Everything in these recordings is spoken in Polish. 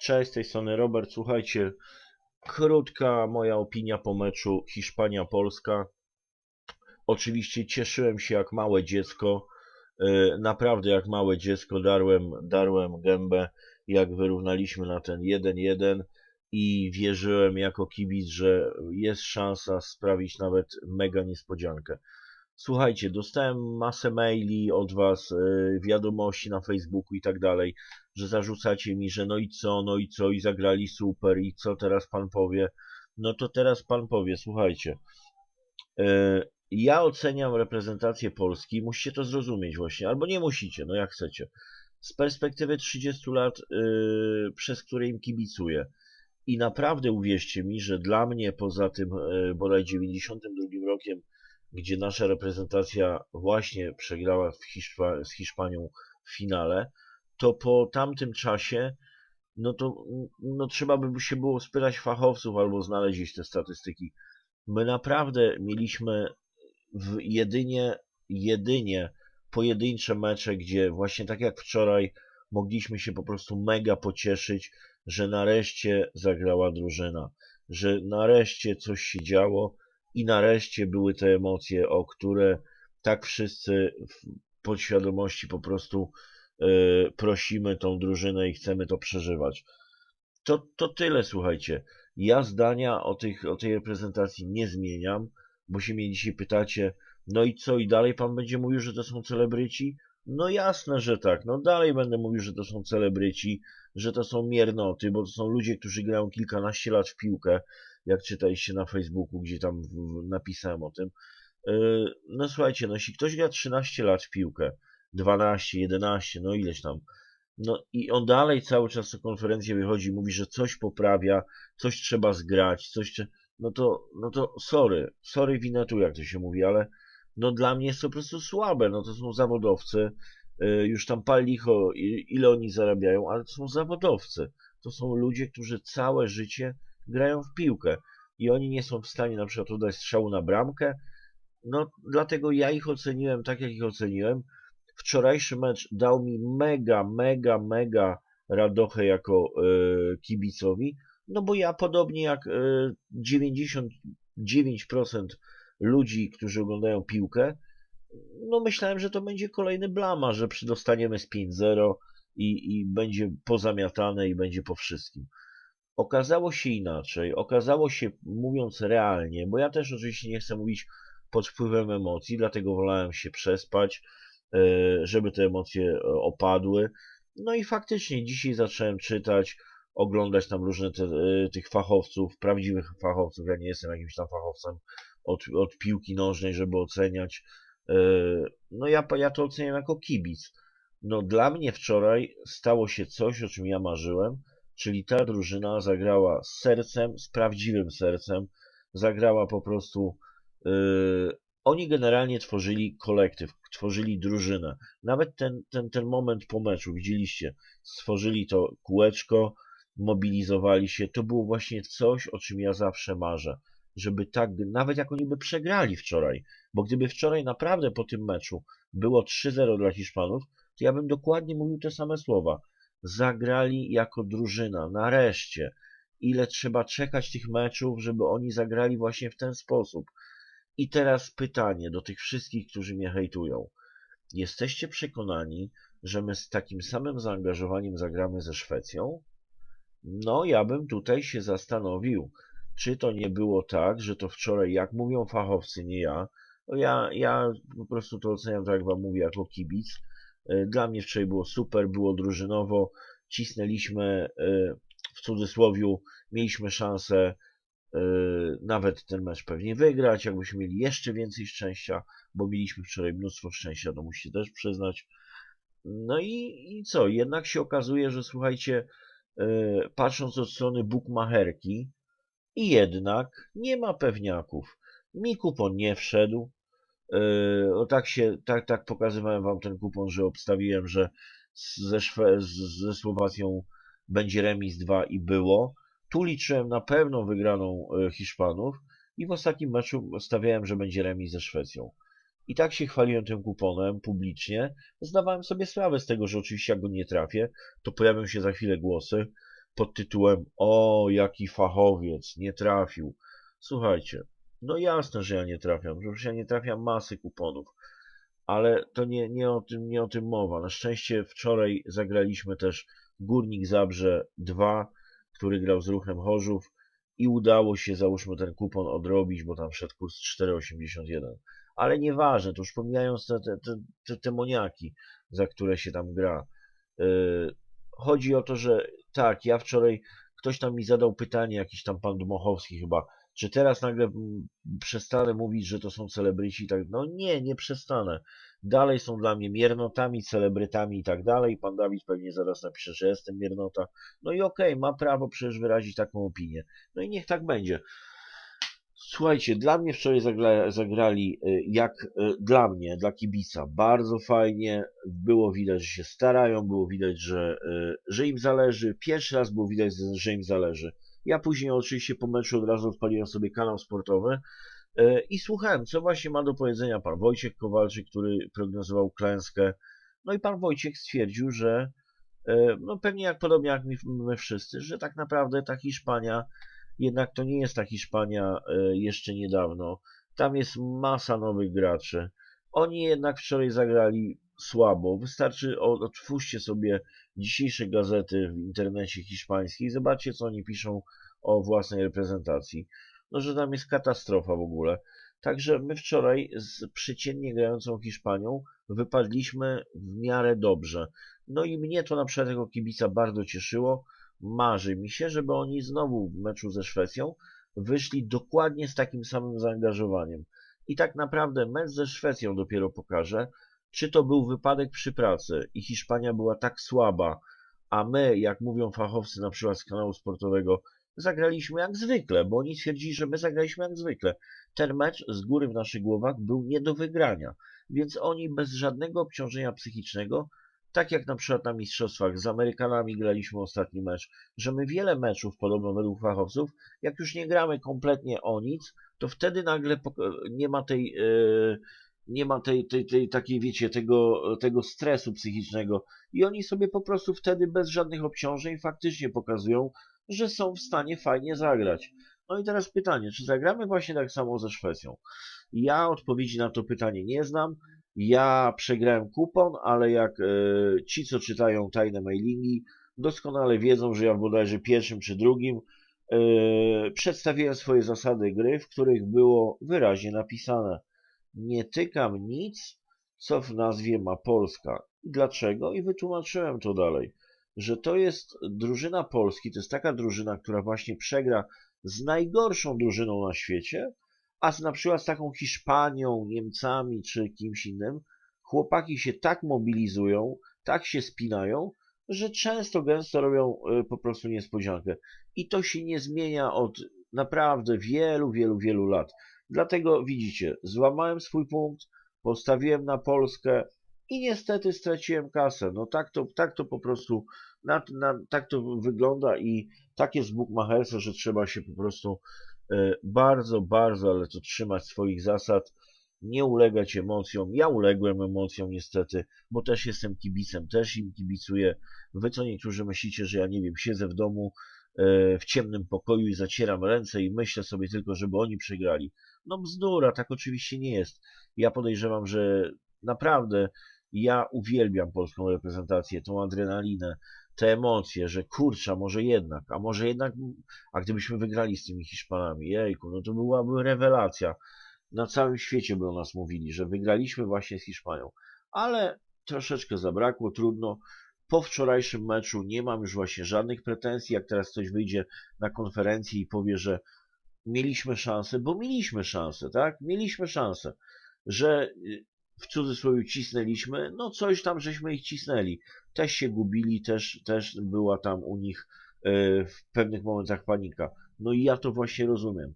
Cześć, z tej strony Robert. Słuchajcie, krótka moja opinia po meczu Hiszpania-Polska. Oczywiście cieszyłem się jak małe dziecko. E, naprawdę jak małe dziecko darłem, darłem gębę, jak wyrównaliśmy na ten 1-1 i wierzyłem jako kibic, że jest szansa sprawić nawet mega niespodziankę. Słuchajcie, dostałem masę maili od was, e, wiadomości na Facebooku i tak dalej, że zarzucacie mi, że no i co, no i co, i zagrali super, i co teraz pan powie. No to teraz pan powie, słuchajcie. E, ja oceniam reprezentację Polski, musicie to zrozumieć właśnie, albo nie musicie, no jak chcecie. Z perspektywy 30 lat, yy, przez które im kibicuję. I naprawdę uwierzcie mi, że dla mnie, poza tym bodaj 92 rokiem, gdzie nasza reprezentacja właśnie przegrała Hiszpa z Hiszpanią w finale, to po tamtym czasie no to no trzeba by się było spytać fachowców albo znaleźć te statystyki. My naprawdę mieliśmy w jedynie, jedynie pojedyncze mecze, gdzie właśnie tak jak wczoraj mogliśmy się po prostu mega pocieszyć, że nareszcie zagrała drużyna, że nareszcie coś się działo i nareszcie były te emocje, o które tak wszyscy w podświadomości po prostu yy, prosimy tą drużynę i chcemy to przeżywać. To, to tyle, słuchajcie. Ja zdania o, tych, o tej reprezentacji nie zmieniam, bo się mnie dzisiaj pytacie, no i co, i dalej pan będzie mówił, że to są celebryci? No jasne, że tak. No dalej będę mówił, że to są celebryci, że to są miernoty, bo to są ludzie, którzy grają kilkanaście lat w piłkę, jak czytaliście na Facebooku, gdzie tam napisałem o tym. Yy, no słuchajcie, no jeśli ktoś gra 13 lat w piłkę, 12, 11, no ileś tam, no i on dalej cały czas na konferencję wychodzi i mówi, że coś poprawia, coś trzeba zgrać, coś, no to, no to sorry, sorry winetu, jak to się mówi, ale no dla mnie jest to po prostu słabe, no to są zawodowcy, y, już tam pal licho, ile oni zarabiają, ale to są zawodowcy, to są ludzie, którzy całe życie grają w piłkę. I oni nie są w stanie na przykład udać strzału na bramkę, no dlatego ja ich oceniłem tak, jak ich oceniłem. Wczorajszy mecz dał mi mega, mega, mega radochę jako y, kibicowi, no bo ja podobnie jak y, 99% ludzi, którzy oglądają piłkę, no myślałem, że to będzie kolejny blama, że przydostaniemy z 5-0 i, i będzie pozamiatane i będzie po wszystkim. Okazało się inaczej, okazało się, mówiąc realnie, bo ja też oczywiście nie chcę mówić pod wpływem emocji, dlatego wolałem się przespać, e, żeby te emocje opadły. No i faktycznie dzisiaj zacząłem czytać, oglądać tam różne te, e, tych fachowców, prawdziwych fachowców. Ja nie jestem jakimś tam fachowcem od, od piłki nożnej, żeby oceniać. E, no ja, ja to oceniam jako kibic. No dla mnie wczoraj stało się coś, o czym ja marzyłem, czyli ta drużyna zagrała z sercem, z prawdziwym sercem, zagrała po prostu. Yy, oni generalnie tworzyli kolektyw, tworzyli drużynę. Nawet ten, ten, ten moment po meczu, widzieliście, stworzyli to kółeczko, mobilizowali się. To było właśnie coś, o czym ja zawsze marzę. Żeby tak, nawet jak oni by przegrali wczoraj, bo gdyby wczoraj naprawdę po tym meczu było 3-0 dla Hiszpanów, to ja bym dokładnie mówił te same słowa zagrali jako drużyna. Nareszcie. Ile trzeba czekać tych meczów, żeby oni zagrali właśnie w ten sposób. I teraz pytanie do tych wszystkich, którzy mnie hejtują. Jesteście przekonani, że my z takim samym zaangażowaniem zagramy ze Szwecją? No, ja bym tutaj się zastanowił, czy to nie było tak, że to wczoraj, jak mówią fachowcy, nie ja, ja, ja po prostu to oceniam tak, jak wam mówię, jako kibic, E, dla mnie wczoraj było super, było drużynowo, cisnęliśmy e, w cudzysłowie, mieliśmy szansę e, nawet ten mecz pewnie wygrać, jakbyśmy mieli jeszcze więcej szczęścia, bo mieliśmy wczoraj mnóstwo szczęścia, to musicie też przyznać. No i, i co? Jednak się okazuje, że słuchajcie, patrząc od strony bukmacherki, i jednak nie ma pewniaków. Mi kupon nie wszedł, no tak się, tak, tak pokazywałem wam ten kupon, że obstawiłem, że ze, Szwe ze Słowacją będzie remis 2 i było. Tu liczyłem na pewną wygraną e, Hiszpanów i w ostatnim meczu stawiałem, że będzie remis ze Szwecją. I tak się chwaliłem tym kuponem publicznie. Zdawałem sobie sprawę z tego, że oczywiście jak go nie trafię, to pojawią się za chwilę głosy, pod tytułem O, jaki fachowiec, nie trafił. Słuchajcie, no jasne, że ja nie trafiam, przecież ja nie trafiam masy kuponów, ale to nie, nie, o tym, nie o tym mowa. Na szczęście wczoraj zagraliśmy też Górnik Zabrze 2, który grał z Ruchem Chorzów i udało się, załóżmy, ten kupon odrobić, bo tam wszedł kurs 4,81. Ale nieważne, to już pomijając te, te, te, te moniaki, za które się tam gra. Yy, chodzi o to, że tak, ja wczoraj, ktoś tam mi zadał pytanie, jakiś tam pan Dmochowski chyba, czy teraz nagle przestanę mówić, że to są celebryci? Tak, no nie, nie przestanę. Dalej są dla mnie miernotami, celebrytami i tak dalej. Pan Dawid pewnie zaraz napisze, że jestem miernota. No i okej, okay, ma prawo przecież wyrazić taką opinię. No i niech tak będzie. Słuchajcie, dla mnie wczoraj zagra, zagrali y, jak y, dla mnie, dla kibica, bardzo fajnie. Było widać, że się starają, było widać, że, y, że im zależy. Pierwszy raz było widać, że im zależy. Ja później oczywiście po meczu od razu odpaliłem sobie kanał sportowy i słuchałem, co właśnie ma do powiedzenia pan Wojciech Kowalczyk, który prognozował klęskę. No i pan Wojciech stwierdził, że no pewnie jak podobnie jak my wszyscy, że tak naprawdę ta Hiszpania jednak to nie jest ta Hiszpania e, jeszcze niedawno. Tam jest masa nowych graczy. Oni jednak wczoraj zagrali słabo. Wystarczy, otwórzcie sobie dzisiejsze gazety w internecie hiszpańskiej i zobaczcie, co oni piszą o własnej reprezentacji. No, że tam jest katastrofa w ogóle. Także my wczoraj z przeciętnie grającą Hiszpanią wypadliśmy w miarę dobrze. No i mnie to na przykład jako kibica bardzo cieszyło, marzy mi się, żeby oni znowu w meczu ze Szwecją wyszli dokładnie z takim samym zaangażowaniem. I tak naprawdę mecz ze Szwecją dopiero pokaże, czy to był wypadek przy pracy i Hiszpania była tak słaba, a my, jak mówią fachowcy na przykład z kanału sportowego, zagraliśmy jak zwykle, bo oni twierdzili, że my zagraliśmy jak zwykle. Ten mecz z góry w naszych głowach był nie do wygrania, więc oni bez żadnego obciążenia psychicznego tak jak na przykład na mistrzostwach z Amerykanami graliśmy ostatni mecz, że my wiele meczów, podobno według fachowców, jak już nie gramy kompletnie o nic, to wtedy nagle nie ma tej, yy, nie ma tej, tej, tej takiej, wiecie, tego, tego stresu psychicznego i oni sobie po prostu wtedy bez żadnych obciążeń faktycznie pokazują, że są w stanie fajnie zagrać. No i teraz pytanie, czy zagramy właśnie tak samo ze Szwecją? Ja odpowiedzi na to pytanie nie znam. Ja przegrałem kupon, ale jak e, ci, co czytają tajne mailingi, doskonale wiedzą, że ja w bodajże pierwszym czy drugim e, przedstawiłem swoje zasady gry, w których było wyraźnie napisane nie tykam nic, co w nazwie ma Polska. Dlaczego? I wytłumaczyłem to dalej, że to jest drużyna Polski, to jest taka drużyna, która właśnie przegra z najgorszą drużyną na świecie, a z, na przykład z taką Hiszpanią, Niemcami czy kimś innym, chłopaki się tak mobilizują, tak się spinają, że często gęsto robią y, po prostu niespodziankę. I to się nie zmienia od naprawdę wielu, wielu, wielu lat. Dlatego widzicie, złamałem swój punkt, postawiłem na Polskę i niestety straciłem kasę. No tak to, tak to po prostu, na, na, tak to wygląda i tak jest Bukmacherstwo, że trzeba się po prostu bardzo, bardzo, ale to trzymać swoich zasad, nie ulegać emocjom. Ja uległem emocjom niestety, bo też jestem kibicem, też im kibicuję. Wy co niektórzy myślicie, że ja nie wiem, siedzę w domu e, w ciemnym pokoju i zacieram ręce i myślę sobie tylko, żeby oni przegrali. No bzdura, tak oczywiście nie jest. Ja podejrzewam, że naprawdę ja uwielbiam polską reprezentację, tą adrenalinę, te emocje, że kurcza, może jednak, a może jednak, a gdybyśmy wygrali z tymi Hiszpanami, jejku, no to byłaby rewelacja. Na całym świecie by o nas mówili, że wygraliśmy właśnie z Hiszpanią. Ale troszeczkę zabrakło, trudno. Po wczorajszym meczu nie mam już właśnie żadnych pretensji. Jak teraz ktoś wyjdzie na konferencję i powie, że mieliśmy szansę, bo mieliśmy szansę, tak? Mieliśmy szansę, że w cudzysłowie cisnęliśmy, no coś tam żeśmy ich cisnęli. Też się gubili, też, też była tam u nich e, w pewnych momentach panika. No i ja to właśnie rozumiem.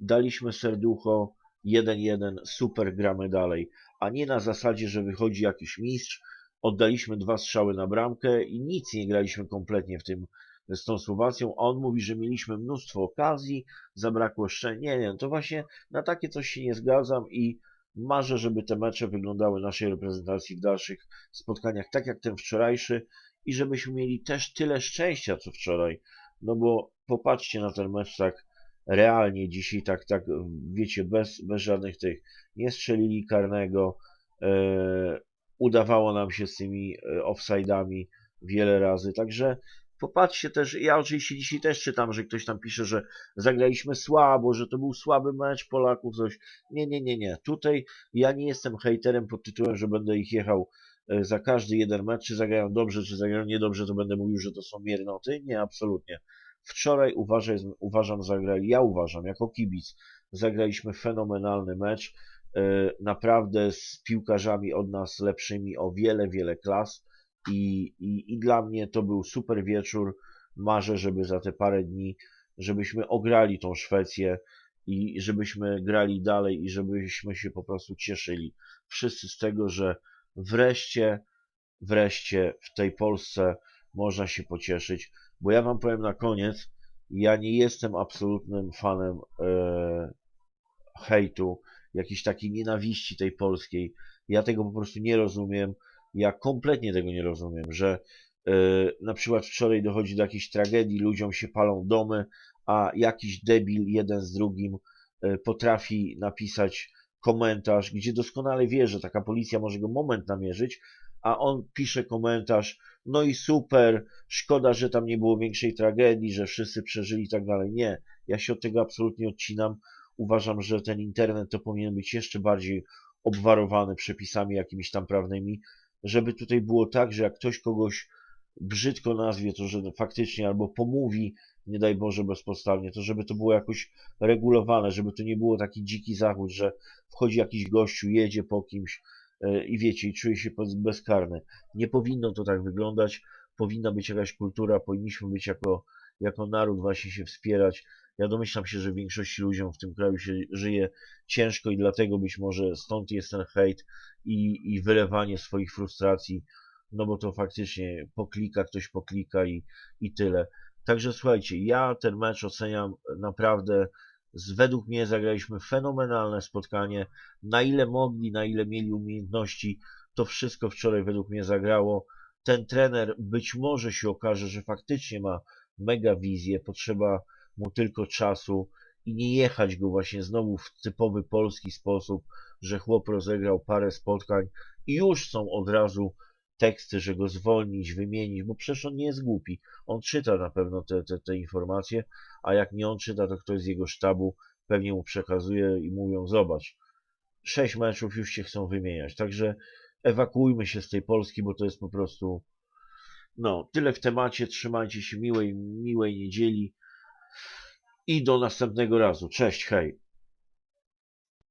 Daliśmy serducho 1-1, super gramy dalej, a nie na zasadzie, że wychodzi jakiś mistrz, oddaliśmy dwa strzały na bramkę i nic nie graliśmy kompletnie w tym z tą Słowacją, a on mówi, że mieliśmy mnóstwo okazji, zabrakło szczęścia. Nie, nie, to właśnie na takie coś się nie zgadzam i Marzę, żeby te mecze wyglądały naszej reprezentacji w dalszych spotkaniach tak jak ten wczorajszy i żebyśmy mieli też tyle szczęścia, co wczoraj. No bo popatrzcie na ten mecz tak realnie dzisiaj, tak, tak, wiecie, bez, bez żadnych tych, nie strzelili karnego, e, udawało nam się z tymi e, offside'ami wiele razy, także popatrzcie też, ja oczywiście dzisiaj też czytam, że ktoś tam pisze, że zagraliśmy słabo, że to był słaby mecz Polaków, coś. Nie, nie, nie, nie. Tutaj ja nie jestem hejterem pod tytułem, że będę ich jechał e, za każdy jeden mecz, czy zagrają dobrze, czy zagrają niedobrze, to będę mówił, że to są miernoty. Nie, absolutnie. Wczoraj uważaj, uważam, zagrali, ja uważam, jako kibic, zagraliśmy fenomenalny mecz, e, naprawdę z piłkarzami od nas lepszymi o wiele, wiele klas i, i, i dla mnie to był super wieczór. Marzę, żeby za te parę dni, żebyśmy ograli tą Szwecję i żebyśmy grali dalej i żebyśmy się po prostu cieszyli wszyscy z tego, że wreszcie, wreszcie w tej Polsce można się pocieszyć, bo ja wam powiem na koniec, ja nie jestem absolutnym fanem e, hejtu, jakiejś takiej nienawiści tej polskiej. Ja tego po prostu nie rozumiem. Ja kompletnie tego nie rozumiem, że e, na przykład wczoraj dochodzi do jakiejś tragedii, ludziom się palą domy, a jakiś debil jeden z drugim e, potrafi napisać komentarz, gdzie doskonale wie, że taka policja może go moment namierzyć, a on pisze komentarz, no i super, szkoda, że tam nie było większej tragedii, że wszyscy przeżyli i tak dalej. Nie, ja się od tego absolutnie odcinam. Uważam, że ten internet to powinien być jeszcze bardziej obwarowany przepisami jakimiś tam prawnymi, żeby tutaj było tak, że jak ktoś kogoś brzydko nazwie, to że faktycznie albo pomówi, nie daj Boże bezpodstawnie, to żeby to było jakoś regulowane, żeby to nie było taki dziki zachód, że wchodzi jakiś gościu, jedzie po kimś, E, i wiecie, i czuje się bezkarny. Nie powinno to tak wyglądać, powinna być jakaś kultura, powinniśmy być jako, jako naród właśnie się wspierać. Ja domyślam się, że większości ludziom w tym kraju się żyje ciężko i dlatego być może stąd jest ten hejt i, i wylewanie swoich frustracji, no bo to faktycznie poklika, ktoś poklika i, i tyle. Także słuchajcie, ja ten mecz oceniam naprawdę z, według mnie zagraliśmy fenomenalne spotkanie. Na ile mogli, na ile mieli umiejętności, to wszystko wczoraj według mnie zagrało. Ten trener być może się okaże, że faktycznie ma mega wizję, potrzeba mu tylko czasu i nie jechać go właśnie znowu w typowy polski sposób, że chłop rozegrał parę spotkań i już są od razu teksty, że go zwolnić, wymienić, bo przecież on nie jest głupi. On czyta na pewno te, te, te informacje, a jak nie on czyta, to ktoś z jego sztabu pewnie mu przekazuje i mówią, zobacz, sześć meczów już się chcą wymieniać, także ewakuujmy się z tej Polski, bo to jest po prostu no, tyle w temacie, trzymajcie się miłej, miłej niedzieli i do następnego razu. Cześć, hej!